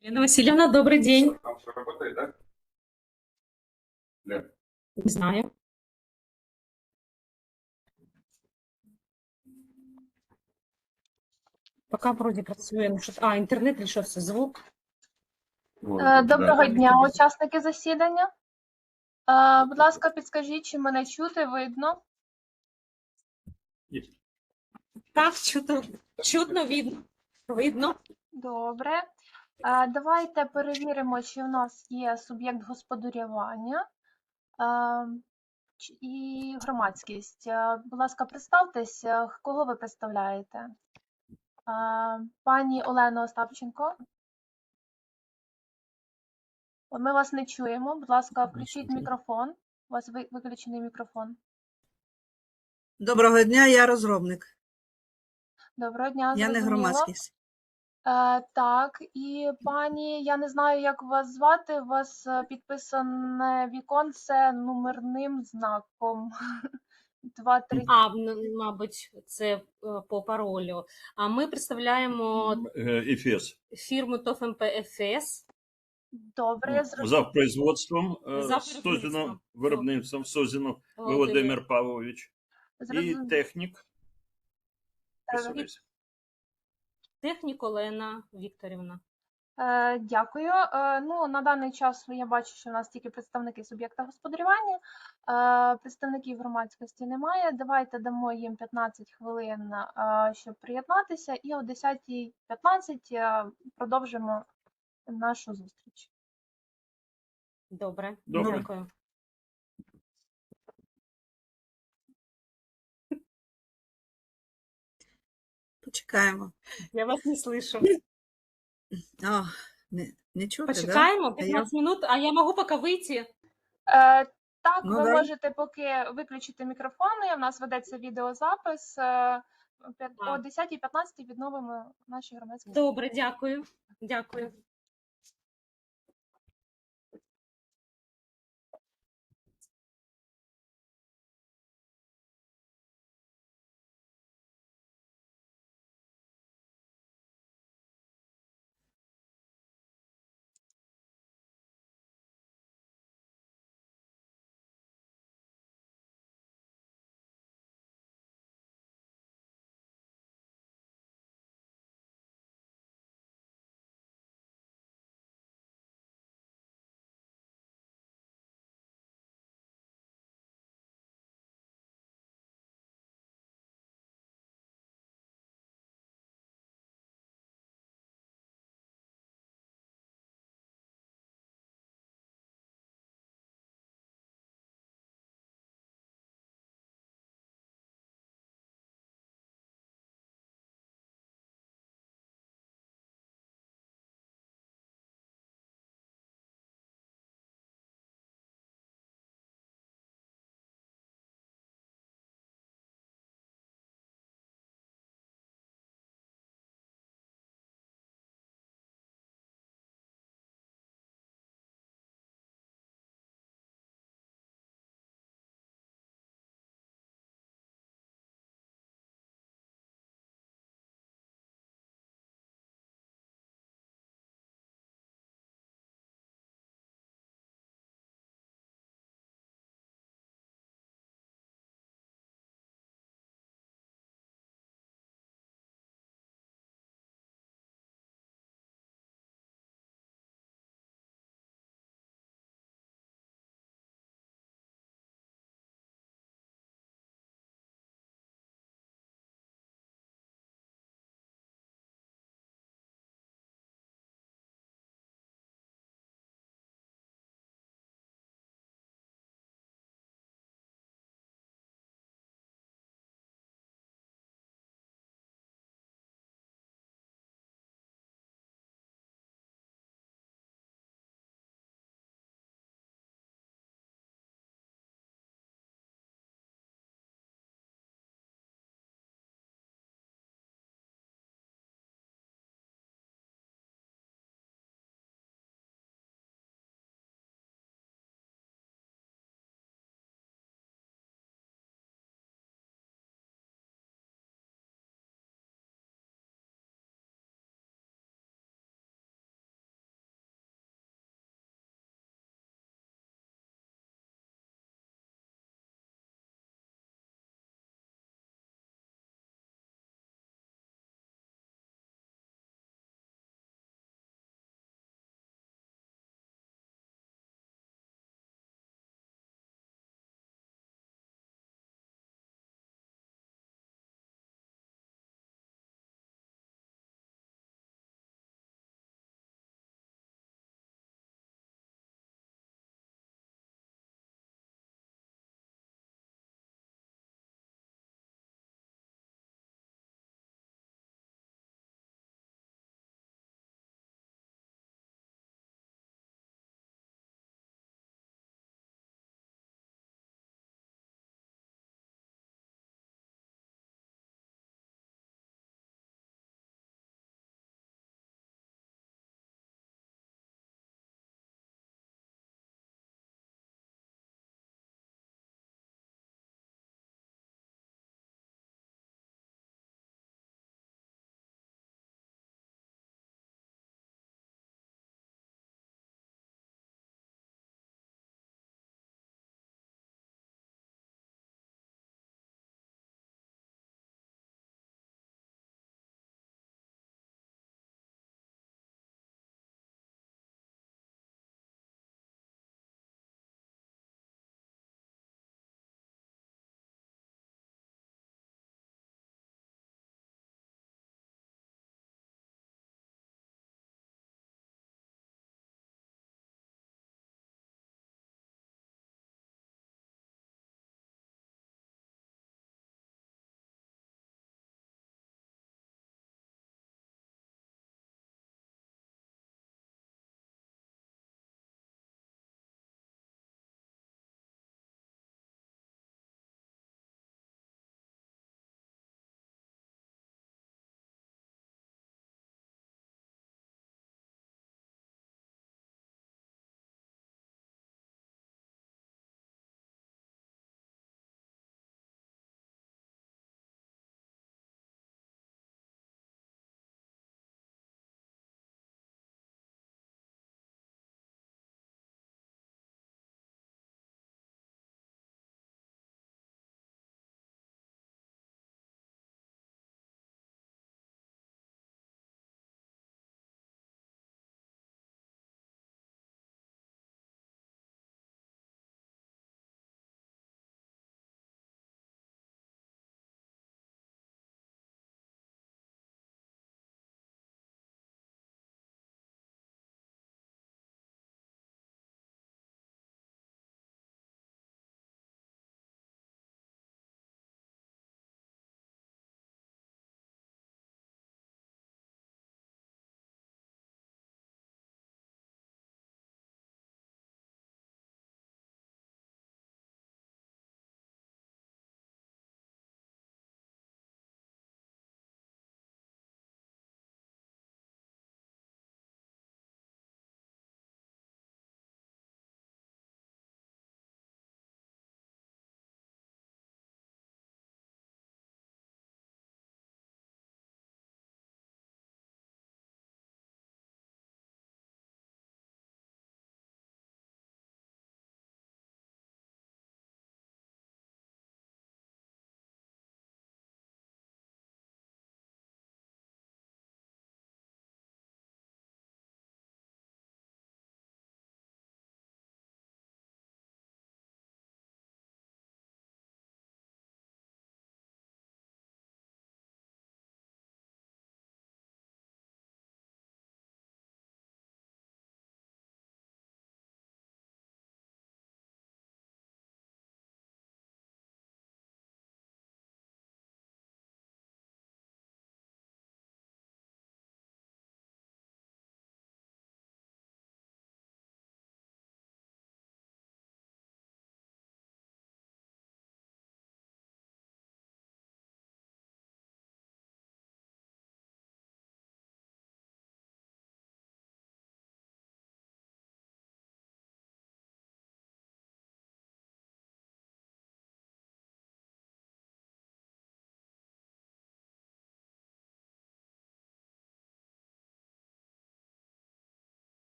Лена Васильевна, добрый день. Там все работает, да? Лен, Не знаю. Пока вроде працює. що- А, інтернет лишився звук. да. Доброго дня, учасники засідання. Е, Будь ласка, підскажіть, чи мене чути, видно? Так, чутно, чутно видно. Видно. Добре. Давайте перевіримо, чи в нас є суб'єкт господарювання і громадськість. Будь ласка, представтесь, кого ви представляєте? Пані Олено Остапченко. Ми вас не чуємо. Будь ласка, включіть мікрофон. У вас виключений мікрофон. Доброго дня, я розробник. Доброго дня, Я не громадськість. Е, так, і пані, я не знаю, як вас звати. У вас е, підписане віконце номерним знаком. Два, три. А, м- мабуть, це е, по паролю. А ми представляємо Э, ЭФЕС. фірму ТОФ МПФС. Добре, я зрозуміла. За производством, э, За Созіно, виробництвом. виробництвом Созіно Володимир Павлович. І Зрозуміла. технік. Е, Представляйся. Технік Олена Вікторівна. Е, Дякую. Е, Ну, на даний час я бачу, що в нас тільки представники суб'єкта господарювання, е, представників громадськості немає. Давайте дамо їм 15 хвилин, щоб приєднатися, і о 10.15 е, продовжимо нашу зустріч. Добре. Добре. Дякую. Почекаємо. Я вас не слышу. О, не, не чути, да? Почекаємо А я- 15 минут, а я можу поки вийти? Е, Так, Ну, ви да. можете поки виключити мікрофони. У нас ведеться відеозапис. Е. О 10.15 відновимо наші громадські. Добре, дякую. Дякую.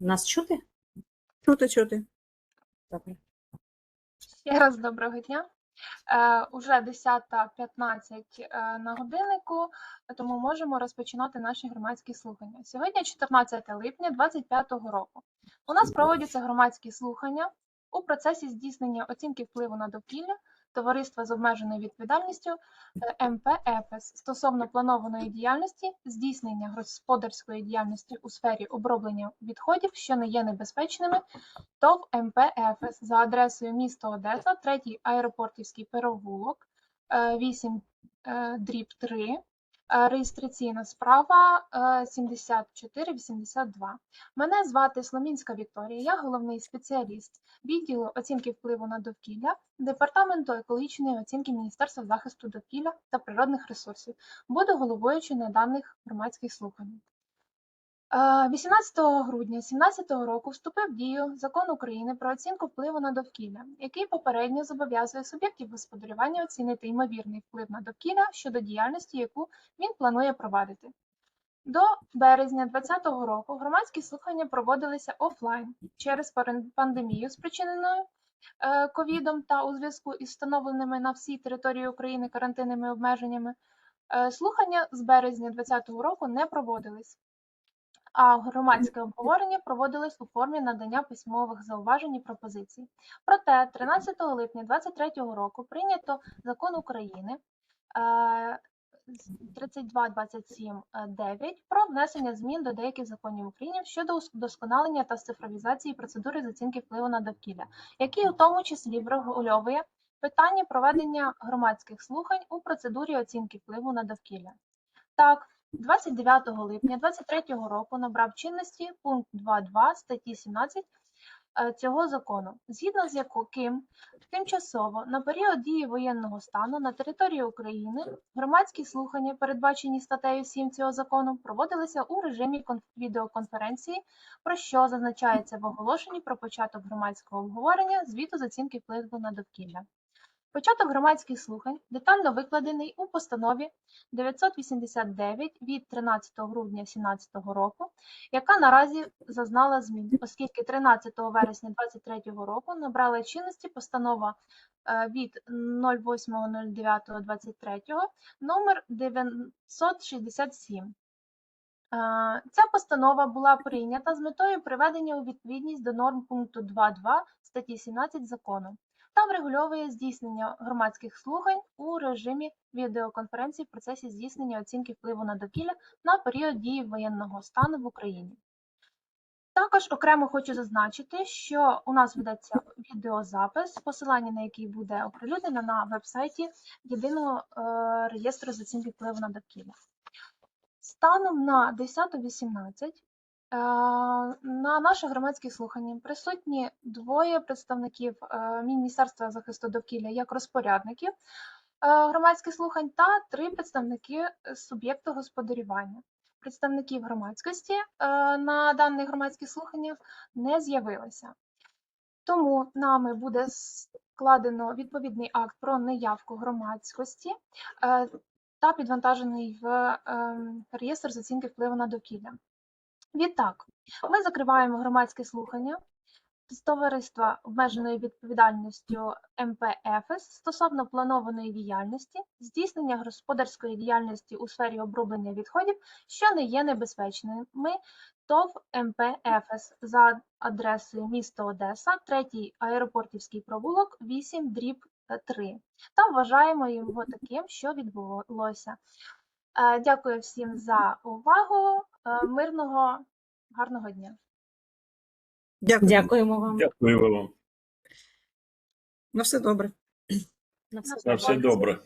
Нас чути? Чути, чути. Добре. Ще раз доброго дня. Е, уже 10.15 е, на годиннику, тому можемо розпочинати наші громадські слухання. Сьогодні 14 липня 2025 року. У нас проводяться громадські слухання у процесі здійснення оцінки впливу на довкілля товариства з обмеженою відповідальністю е, МП ЕПЕС стосовно планованої діяльності, здійснення господарської діяльності у сфері оброблення відходів, що не є небезпечними, ТОВ МП ЕПЕС за адресою місто Одеса, 3 аеропортівський перевулок, е, 8 е, дріб 3, е, реєстраційна справа е, 7482. Мене звати Сломінська Вікторія, я головний спеціаліст відділу оцінки впливу на довкілля Департаменту екологічної оцінки Міністерства захисту довкілля та природних ресурсів. Буду головуючи на даних громадських слуханнях. Е, 18 грудня 2017 року вступив в дію Закон України про оцінку впливу на довкілля, який попередньо зобов'язує суб'єктів господарювання оцінити ймовірний вплив на довкілля щодо діяльності, яку він планує провадити. До березня 2020 року громадські слухання проводилися офлайн через пандемію, спричиненою е, ковідом та у зв'язку із встановленими на всій території України карантинними обмеженнями. Е, Слухання з березня 2020 року не проводились а громадське обговорення проводилось у формі надання письмових зауважень і пропозицій. Проте 13 липня 2023 року прийнято закон України е, з 3227.9 про внесення змін до деяких законів України щодо удосконалення та цифровізації процедури з оцінки впливу на довкілля, який у тому числі врегульовує питання проведення громадських слухань у процедурі оцінки впливу на довкілля. Так, 29 липня 2023 року набрав чинності пункт 2.2 статті 17 е, цього закону, згідно з яким тимчасово на період дії воєнного стану на території України громадські слухання, передбачені статтею 7 цього закону, проводилися у режимі кон- відеоконференції, про що зазначається в оголошенні про початок громадського обговорення звіту з оцінки впливу на довкілля. Початок громадських слухань детально викладений у постанові 989 від 13 грудня 2017 року, яка наразі зазнала змін, оскільки 13 вересня 2023 року набрала чинності постанова е, від 08.09.23 номер 967. Е, Ця постанова була прийнята з метою приведення у відповідність до норм пункту 2.2 статті 17 закону та врегульовує здійснення громадських слухань у режимі відеоконференції в процесі здійснення оцінки впливу на довкілля на період дії воєнного стану в Україні. Також окремо хочу зазначити, що у нас ведеться відеозапис, посилання на який буде оприлюднено на веб-сайті єдиного е, реєстру з оцінки впливу на довкілля. Станом на 10.18 Е, На наше громадське слухання присутні двоє представників е, Міністерства захисту довкілля як розпорядників е, громадських слухань та три представники е, суб'єкту господарювання. Представників громадськості е, на даних громадських слуханнях не з'явилося. Тому нами буде складено відповідний акт про неявку громадськості е, та підвантажений в реєстр з оцінки впливу на довкілля. Відтак, ми закриваємо громадське слухання з товариства обмеженою відповідальністю МПФС стосовно планованої діяльності, здійснення господарської діяльності у сфері оброблення відходів, що не є небезпечними, ТОВ МПФС за адресою місто Одеса, 3 аеропортівський провулок, 8 дріб 3. Та вважаємо його таким, що відбулося. Е, Дякую всім за увагу. Е, Мирного, гарного дня. Дякую. Дякуємо вам. Дякую вам. На все добре. На все На все добре.